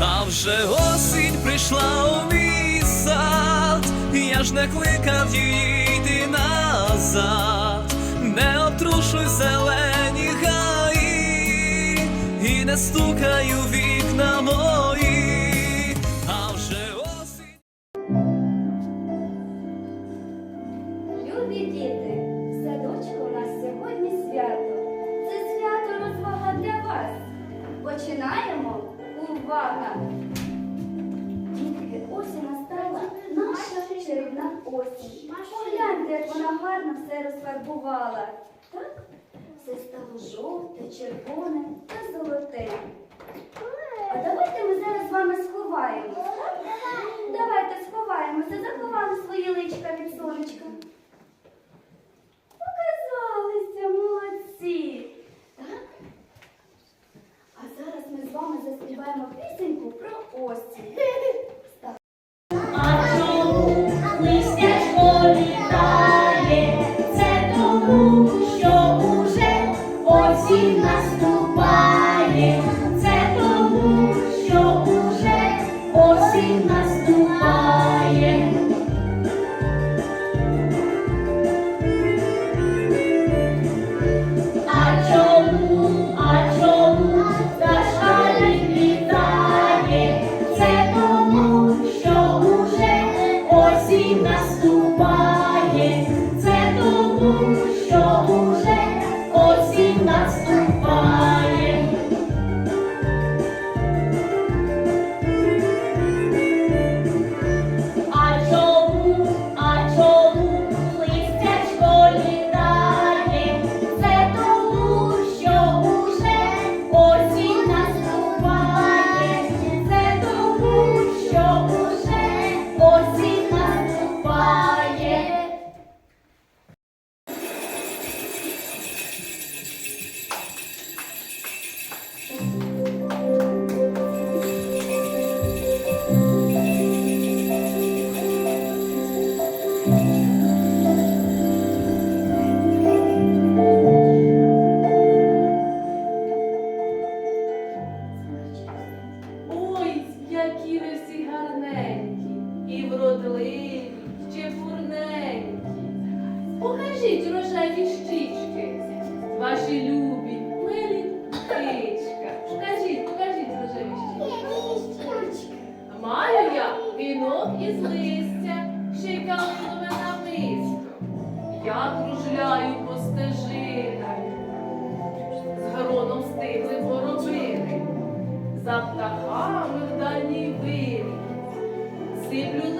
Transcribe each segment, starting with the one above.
А вже осінь прийшла у мій сад, я ж не кликав її йти назад, не обтрушуй зелені гаї, і не стукаю вікна мої, Увага! Дітки, ось і настала наша чарівна осінь. Погляньте, як вона гарно все розфарбувала. Так? Все стало жовте, червоне та золоте. А давайте ми зараз з вами сховаємося. Давайте сховаємося, заховали свої личка від сонечка. Покажіть рожеві щічки, ваші любі, милі птичка. Покажіть, покажіть рожеві щічки. Маю я вінок із листя, ще й калинове намисто. Я кружляю по стежинах, з гроном стиглим горобини за птахами в дальній вирі. Сиплю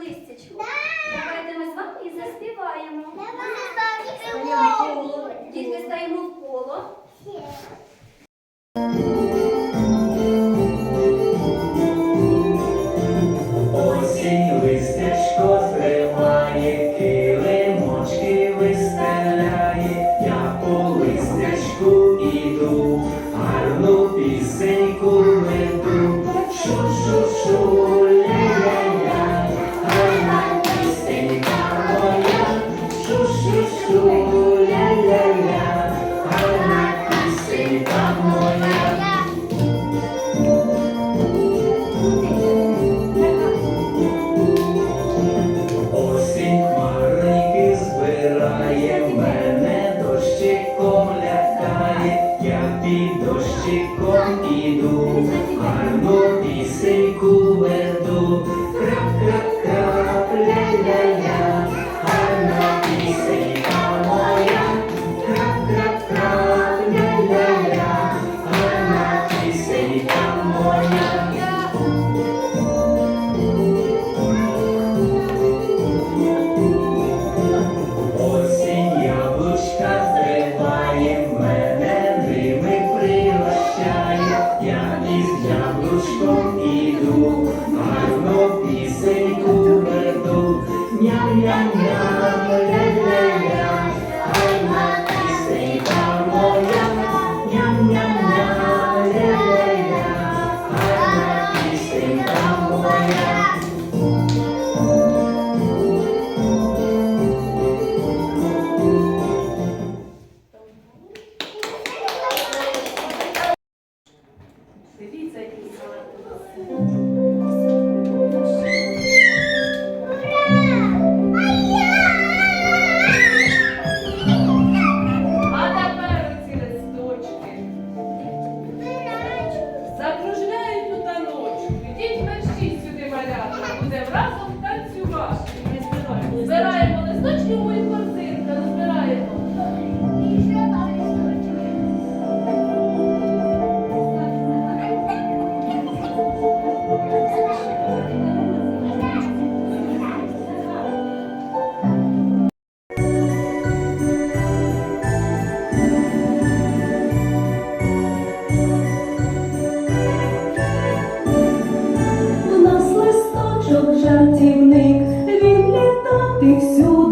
листячку? Давайте ми з вами і заспіваємо. Дітки, стаємо в коло. Lord. Ты всюду.